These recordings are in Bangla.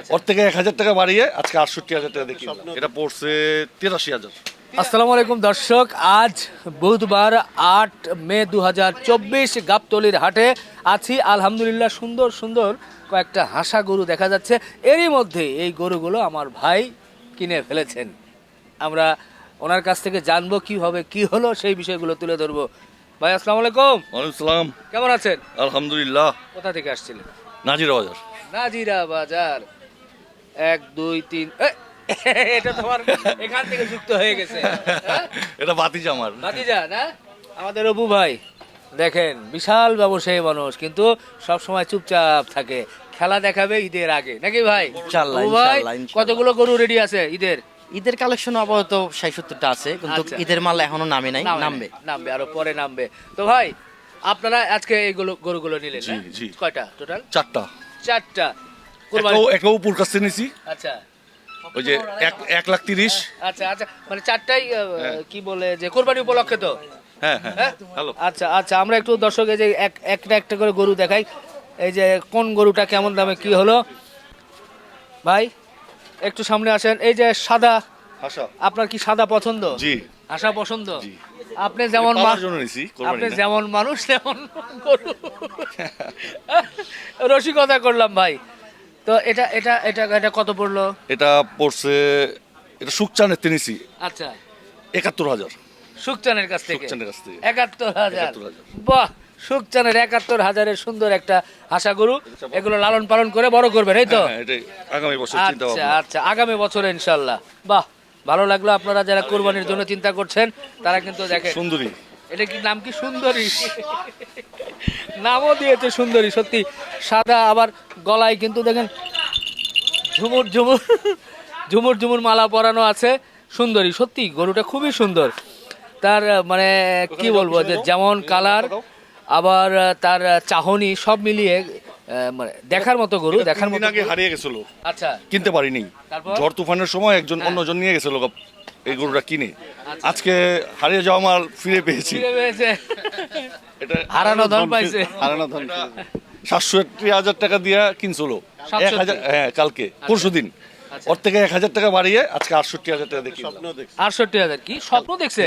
আচ্ছা। ওর থেকে এক হাজার টাকা বাড়িয়ে আজকে আটষট্টি হাজার টাকা দেখি এটা পড়ছে তিরাশি হাজার। আসসালামু আলাইকুম দর্শক আজ বুধবার আট মে দু হাজার চব্বিশ গাবতলির হাটে আছি। আলহামদুলিল্লাহ সুন্দর সুন্দর কয়েকটা হাসা গরু দেখা যাচ্ছে। এরই মধ্যে এই গরুগুলো আমার ভাই কিনে ফেলেছেন। আমরা ওনার কাছ থেকে জানব কীভাবে কি হলো সেই বিষয়গুলো তুলে ধরবো। ভাই আসসালামু আলাইকুম। ওয়ালাইকুম সালাম। কেমন আছেন? আলহামদুলিল্লাহ। কোথা থেকে আসছিলেন? নাজিরা বাজার। নাজিরা বাজার। এক দুই তিন এটা তোমার এখান থেকে যুক্ত হয়ে গেছে। হ্যাঁ? এটা বাতিজ আমার। ভাতিজা না? আমাদের অপু ভাই দেখেন বিশাল ব্যবসায়ী মানুষ কিন্তু সব সময় চুপচাপ থাকে। খেলা দেখাবে ঈদের আগে নাকি ভাই? ভাই ইনশাআল্লাহ, ইনশাআল্লাহ। কতগুলো গরু রেডি আছে ঈদের? ঈদের কালেকশন আপাতত ষাট সত্তরটা আছে কিন্তু আচ্ছা। ঈদের মাল এখনও নামে নাই নামবে। নামবে আরও পরে নামবে। তো ভাই আপনারা আজকে এইগুলো গরুগুলো নিলেন। কয়টা টোটাল চারটা। চারটা। একটাও উপর কাছে নিছি। আচ্ছা। ওই যে এক এক লাখ তিরিশ। আচ্ছা আচ্ছা। মানে চারটাই কি বলে যে কোরবানি উপলক্ষে তো? হ্যাঁ হ্যাঁ। হ্যাঁ? হ্যালো। আচ্ছা আচ্ছা। আমরা একটু দর্শক এই যে এক একটা একটা করে গরু দেখাই। এই যে কোন গরুটা কেমন দামে কি হলো? ভাই একটু সামনে আসেন। এই যে সাদা। আপনার কি সাদা পছন্দ? জি। আশা পছন্দ? আপনি যেমন আপনি যেমন মানুষ তেমন গরু। রসিকতা করলাম ভাই। তো এটা এটা এটা এটা কত পড়ল? এটা পড়ছে এটা সুকচানের নিছি আচ্ছা। একাত্তর হাজার। সুকচানের কাছ থেকে? সুকচানের কাছ থেকে। একাত্তর হাজার। বাহ! সুকচানের একাত্তর হাজারের সুন্দর একটা হাসা গরু এগুলো লালন পালন করে বড় করবেন এই তো? হ্যাঁ, আগামী বছর আচ্ছা আচ্ছা আগামী বছরে ইনশাল্লাহ। বাহ! ভালো লাগল আপনারা যারা কোরবানির জন্য চিন্তা করছেন তারা কিন্তু দেখেন সুন্দরী। এটা কি নাম কি? সুন্দরী। নামও দিয়েছে সুন্দরী সত্যি। সাদা আবার গলায় কিন্তু দেখেন ঝুমুর ঝুমুর ঝুমুর ঝুমুর মালা পরানো আছে সুন্দরী। সত্যি গরুটা খুবই সুন্দর। তার মানে কি বলব যে যেমন কালার আবার তার চাহনি সব মিলিয়ে মানে দেখার মতো গরু দেখার মতো আগে হারিয়ে গেছিল। আচ্ছা। কিনতে পারিনি। তারপর? ঝড় তুফানের সময় একজন হ্যাঁ। অন্যজন নিয়ে গেছিল এই গরুটা কিনে। আচ্ছা। আজকে হারিয়ে যাওয়া মাল ফিরে পেয়েছি। এটা হারানো ধন পাইছে। হারানো ধন সাতষট্টি হাজার টাকা দিয়া কিনছিল। এক হাজার হ্যাঁ কালকে পরশু দিন আচ্ছা। ওর থেকে এক হাজার টাকা বাড়িয়ে আটষট্টি আটষট্টি হাজার টাকা দেখি আটষট্টি হাজার কি? স্বপ্ন দেখছে?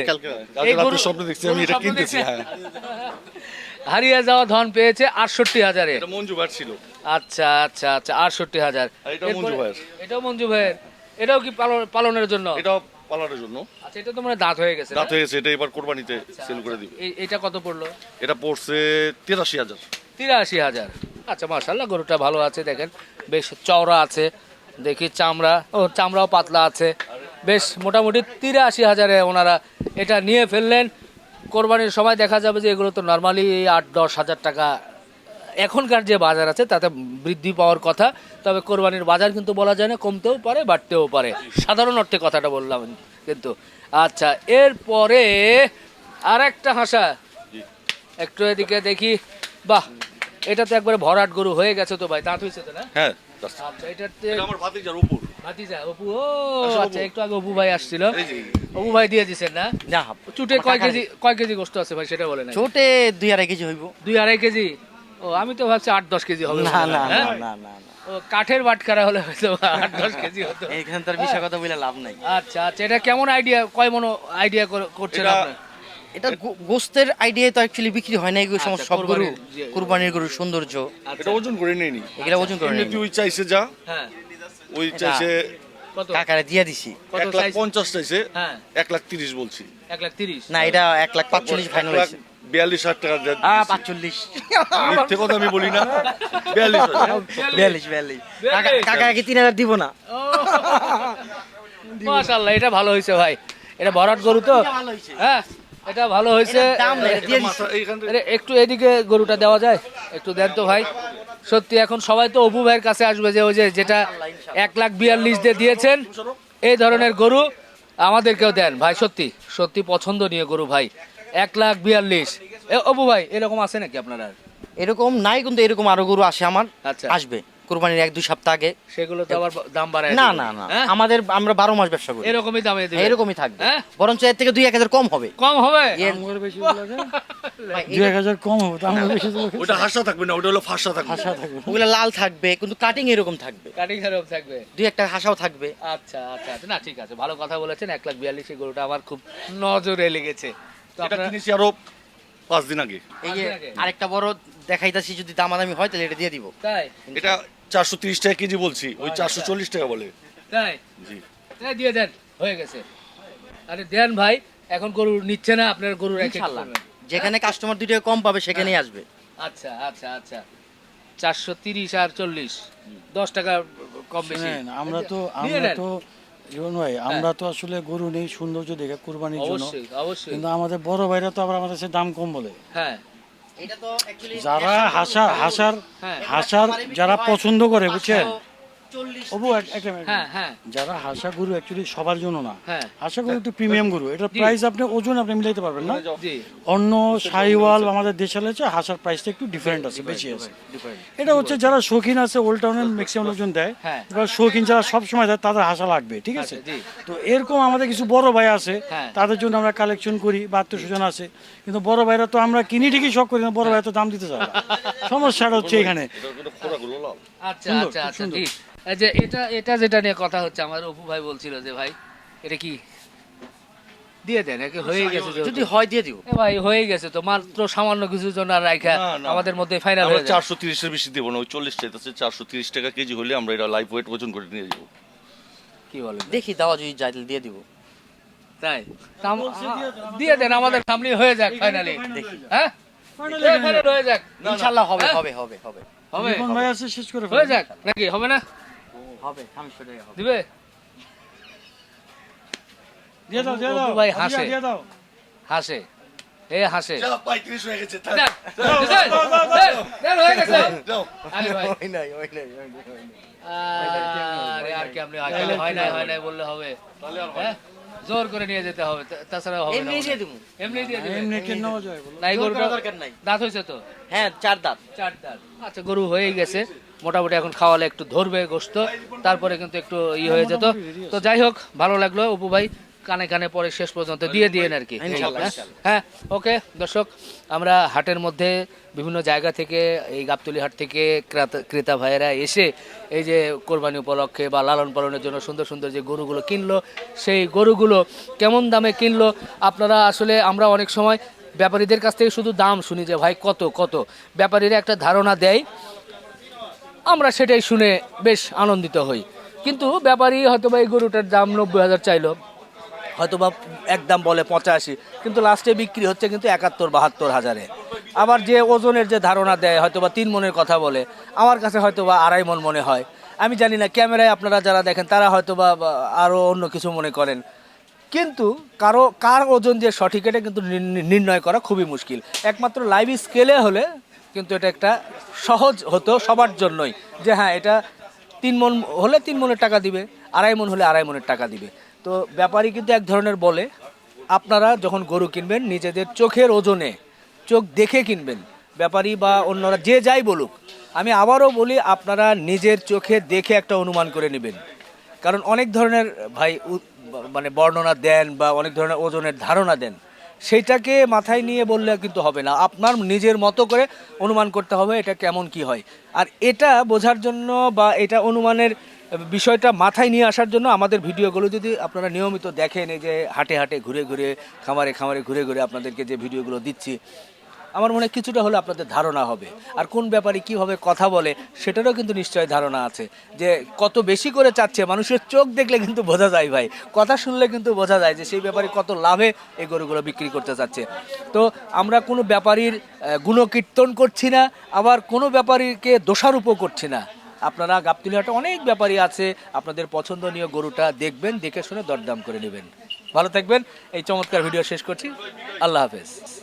স্বপ্ন দেখছি আমি এটা কিনতেছি হ্যাঁ। হারিয়ে যাওয়া ধন পেয়েছে আটষট্টি হাজারে। মঞ্জু ভাই ছিল। আচ্ছা আচ্ছা আচ্ছা আটষট্টি হাজার। এটাও মঞ্জু ভাইয়ের। এটাও মঞ্জু ভাইয়ের। এটাও কি পালন- পালনের জন্য? এটাও পালানোর জন্য। আচ্ছা এটা তো মানে দাঁত হয়ে গেছে? রাত হয়ে গেছে এটা এবার কোরবানিতে সেল করে দিবে। এই- এটা কত পড়ল? এটা পড়ছে তিরাশি হাজার। তিরাশি হাজার। আচ্ছা মার্শাল্লাহ গরুটা ভালো আছে দেখেন। বেশ চওড়া আছে দেখি চামড়া। ও চামড়াও পাতলা আছে। বেশ মোটামুটি তিরাশি হাজারে ওনারা এটা নিয়ে ফেললেন। কোরবানির সময় দেখা যাবে যে এগুলো তো নর্মালি আট দশ হাজার টাকা এখনকার যে বাজার আছে তাতে বৃদ্ধি পাওয়ার কথা। তবে কোরবানির বাজার কিন্তু বলা যায় না কমতেও পারে বাড়তেও পারে। সাধারণ অর্থে কথাটা বললাম কিন্তু। আচ্ছা এরপরে আর একটা হাসা একটু এদিকে দেখি। বাহ এটা তো একবারে ভরাট গরু হয়ে গেছে তো ভাই দাঁত হয়েছে তো না? হ্যাঁ আচ্ছা এটাতে আমার ভাতিজার উপর ভাতিজা অপু ও আচ্ছা একটু আগে অপু ভাই আসছিল। অপু ভাই দিয়ে দিছেন না? না চুটে কয় কেজি কয় কেজি গোস্ত আছে ভাই সেটা বলে না ছোটে দুই আড়াই কেজি হইব। দুই আড়াই কেজি? ও আমি তো ভাবছি আট দশ কেজি হবে না না হয়, না? না না ও কাঠের বাটখারা হলে হয়তো আট দশ কেজি হতো। এইখানে তার বিষয় কথা বলে লাভ নাই। আচ্ছা আচ্ছা এটা কেমন আইডিয়া কয় মনো আইডিয়া করছেন এটা- আপনার? এটা গো- গোস্তের আইডিয়া তো অ্যাকচুয়ালি বিক্রি হয় না এগুলো সমস্ত আচ্ছা, সব গরু। কোরবানির সৌন্দর্য। এটা ওজন করে নেই নি এগুলা ওজন করে এমনিতে নেই ওই চাইছে যা হ্যাঁ। ওই চাইছে কত? কাকারে দিয়ে দিছি। কত এক লাখ size? পঞ্চাশ চাইছে হ্যাঁ। এক লাখ তিরিশ বলছি। এক লাখ তিরিশ? না এটা এক লাখ পাঁচচল্লিশ ফাইনাল এক লাখ হয়েছে। বিয়াল্লিশ হাজার টাকা পাঁচচল্লিশ। মিথ্যে কথা আমি বলি না। বিয়াল্লিশ বিয়াল্লিশ বিয়াল্লিশ। কাকা কি তিন হাজার দিব না? মাশাআল্লাহ এটা ভালো হয়েছে ভাই। এটা ভরাট গরু তো? হ্যাঁ এটা ভালো হয়েছে একটু এদিকে গরুটা দেওয়া যায়। একটু দেন তো ভাই। সত্যি এখন সবাই তো অপু ভাইয়ের কাছে আসবে যে ওই যে যেটা এক লাখ বিয়াল্লিশ দিয়ে দিয়েছেন এই ধরনের গরু আমাদেরকেও দেন। ভাই সত্যি সত্যি পছন্দনীয় গরু ভাই। এক লাখ বিয়াল্লিশ। অপু ভাই এরকম আছে নাকি আপনার? এরকম নাই কিন্তু এরকম আরও গরু আসে আমার। আচ্ছা। আসবে কোরবানির এক দুই সপ্তাহ আগে। সেগুলো তো আবার দাম বাড়ায় না না না। হ্যাঁ? আমাদের আমরা বারো মাস ব্যবসা করি। এরকমই দামে দিবে। এরকমই থাকবে। হ্যাঁ? বরঞ্চ এর থেকে দুই এক হাজার কম হবে। কম হবে? আমার বেশি লাগে ভাই, এক হাজার কম হবে তো আমার বেশি ওটা হাসা থাকবে না ওটা হলো ফাঁসা থাকবে। থাকবে। ওগুলা লাল থাকবে কিন্তু কাটিং এরকম থাকবে। কাটিং খারাপ থাকবে? দুই একটা হাসাও থাকবে। আচ্ছা আচ্ছা আচ্ছা। না ঠিক আছে ভালো কথা বলেছেন। এক লাখ বিয়াল্লিশ এই গরুটা আমার খুব নজরে লেগেছে। এটা কিনেছি আরও পাঁচ দিন আগে। এই যে আরেকটা বড় দেখাইতাছি যদি দামাদামি হয় তাহলে এটা দিয়ে দিব। তাই? এটা চারশো তিরিশ টাকা কেজি বলছি ওই চারশো চল্লিশ টাকা বলে। তাই? জি। এই দিয়ে দেন হয়ে গেছে। আরে দেন ভাই এখন গরু নিচ্ছে না আপনার গরু রেখে? যেখানে কাস্টমার দুই টাকা কম পাবে সেখানেই আসবে। আচ্ছা আচ্ছা আচ্ছা। চারশো তিরিশ আর চল্লিশ দশ টাকা কম বেশি। আমরা তো আমরা তো জীবন ভাই আমরা তো আসলে গরু নেই সৌন্দর্য দেখে কুরবানির জন্য। অবশ্যই অবশ্যই। কিন্তু আমাদের বড় ভাইরা তো আবার আমাদের কাছে দাম কম বলে। হ্যাঁ। এটা তো যারা হাসা হাসার হ্যাঁ। হাসার যারা পছন্দ করে বুঝছেন? অবু একটা হ্যাঁ হ্যাঁ। যারা হাসা গরু অ্যাকচুয়ালি সবার জন্য না। হ্যাঁ। হাসা গরু একটু প্রিমিয়াম গরু। এটার প্রাইস আপনি ওজন আপনি মিলাইতে পারবেন না। অন্য সাইওয়াল আমাদের দেশালে চেয়ে হাসার প্রাইসটা একটু ডিফারেন্ট আছে বেশি আছে। এটা হচ্ছে যারা শৌখিন আছে ওল্ড টাউনের ম্যাক্সিমাম লোকজন দেয়। হ্যাঁ। এবার শৌখিন যারা সব সময় দেয় তাদের হাসা লাগবে ঠিক আছে? আচ্ছা, তো এরকম আমাদের কিছু বড় ভাই আছে। তাদের জন্য আমরা কালেকশন করি বা আত্মীয় আছে। কিন্তু বড় ভাইরা তো আমরা কিনি ঠিকই শখ করি না বড় ভাই তো দাম দিতে চায় সমস্যাটা হচ্ছে এখানে। আচ্ছা আচ্ছা আচ্ছা ঠিক এই যে এটা এটা যেটা নিয়ে কথা হচ্ছে আমার অপু ভাই বলছিল যে ভাই এটা কি? দিয়ে দেন একে হয়ে গেছে যদি হয় দিয়ে এ ভাই হয়ে গেছে তো মাত্র সামান্য কিছুর জন্য আর না। আমাদের মধ্যে ফাইনাল হয়ে যায় চারশো তিরিশের বেশি দেবো না ওই চল্লিশ চাইতেছে চারশো তিরিশ টাকা কেজি হলে আমরা এটা লাইভ ওয়েট ওজন করে নিয়ে যাব। কি বলেন? দেখি যদি দিয়ে দিব। তাই? দিয়ে দেন আমাদের সামনে। হয়ে যাক ফাইনালি হ্যাঁ final হয়ে যাক। ইনশাল্লাহ হবে হ্যাঁ? হবে হবে হবে। হবে। ভাই আছে শেষ করে হয়ে যাক নাকি? হবে না? হবে দিবে? দিয়ে দাও দিয়ে দাও। ভাই হাসে। দিয়ে দাও। হাসে। এ হাসে। হয়ে গেছে হয়ে গেছে। আরে ভাই। ওই নাই ওই নাই। আরে আর কি আপনি হয় নাই হয় নাই বললে হবে? জোর করে নিয়ে যেতে হবে তাছাড়া হবে এমনি দিয়ে দিব। এমনি দিয়ে দিমু এমনি কে নেওয়া যায় বলো? নাই গরু দরকার নাই। দাঁত হইছে তো? হ্যাঁ চার দাঁত। চার দাঁত। আচ্ছা গরু হয়েই গেছে। মোটামুটি এখন খাওয়ালে একটু ধরবে গোস্ত তারপরে কিন্তু একটু ই হয়ে যেত। তো যাই হোক ভালো লাগল অপু ভাই। কানে কানে পরে শেষ পর্যন্ত দিয়ে দিয়েন আর কি। হ্যাঁ? হ্যাঁ ওকে দর্শক আমরা হাটের মধ্যে বিভিন্ন জায়গা থেকে এই গাবতলি হাট থেকে ক্রেতা- ক্রেতা ভাইয়েরা এসে এই যে কোরবানি উপলক্ষে বা লালন পালনের জন্য সুন্দর সুন্দর যে গরুগুলো কিনলো সেই গরুগুলো কেমন দামে কিনলো আপনারা আসলে আমরা অনেক সময় ব্যাপারীদের কাছ থেকে শুধু দাম শুনি যে ভাই কত কত? ব্যাপারীরা একটা ধারণা দেয় আমরা সেটাই শুনে বেশ আনন্দিত হই। কিন্তু ব্যাপারী হয়তো বা এই গরুটার দাম নব্বই হাজার চাইলো হয়তো বা একদম বলে পঁচাশি, কিন্তু লাস্টে বিক্রি হচ্ছে কিন্তু একাত্তর, বাহাত্তর হাজারে। আবার যে ওজনের যে ধারণা দেয় হয়তো বা তিন মনের কথা বলে, আমার কাছে হয়তো বা আড়াই মন মনে হয়। আমি জানি না, ক্যামেরায় আপনারা যারা দেখেন, তারা হয়তো বা আরও অন্য কিছু মনে করেন। কিন্তু কারও, কার ওজন যে সঠিক, এটা কিন্তু নির্ণয় করা খুবই মুশকিল। একমাত্র লাইভ স্কেলে হলে কিন্তু এটা একটা সহজ হতো সবার জন্যই। যে হ্যাঁ এটা তিন মন হলে তিন মনের টাকা দিবে, আড়াই মন হলে আড়াই মনের টাকা দিবে। তো ব্যাপারী কিন্তু এক ধরনের বলে, আপনারা যখন গরু কিনবেন, নিজেদের চোখের ওজনে চোখ দেখে কিনবেন। ব্যাপারী বা অন্যরা যে যাই বলুক, আমি আবারও বলি, আপনারা নিজের চোখে দেখে একটা অনুমান করে নেবেন। কারণ অনেক ধরনের ভাই মানে বর্ণনা দেন বা অনেক ধরনের ওজনের ধারণা দেন, সেইটাকে মাথায় নিয়ে বললে কিন্তু হবে না। আপনার নিজের মতো করে অনুমান করতে হবে এটা কেমন কি হয়। আর এটা বোঝার জন্য বা এটা অনুমানের বিষয়টা মাথায় নিয়ে আসার জন্য আমাদের ভিডিওগুলো যদি আপনারা নিয়মিত দেখেন, এই যে হাটে হাটে ঘুরে ঘুরে, খামারে খামারে ঘুরে ঘুরে আপনাদেরকে যে ভিডিওগুলো দিচ্ছি, আমার মনে হয় কিছুটা হলে আপনাদের ধারণা হবে। আর কোন ব্যাপারে কীভাবে কথা বলে, সেটারও কিন্তু নিশ্চয় ধারণা আছে। যে কত বেশি করে চাচ্ছে, মানুষের চোখ দেখলে কিন্তু বোঝা যায় ভাই। কথা শুনলে কিন্তু বোঝা যায় যে সেই ব্যাপারে কত লাভে এই গরুগুলো বিক্রি করতে চাচ্ছে। তো আমরা কোনো ব্যাপারীর গুণকীর্তন করছি না, আবার কোনো ব্যাপারীকে দোষারোপও করছি না। আপনারা গাবতুলিহাটে অনেক ব্যাপারী আছে। আপনাদের পছন্দনীয় গরুটা দেখবেন, দেখে শুনে দরদাম করে নেবেন। ভালো থাকবেন। এই চমৎকার ভিডিও শেষ করছি। আল্লাহ হাফেজ।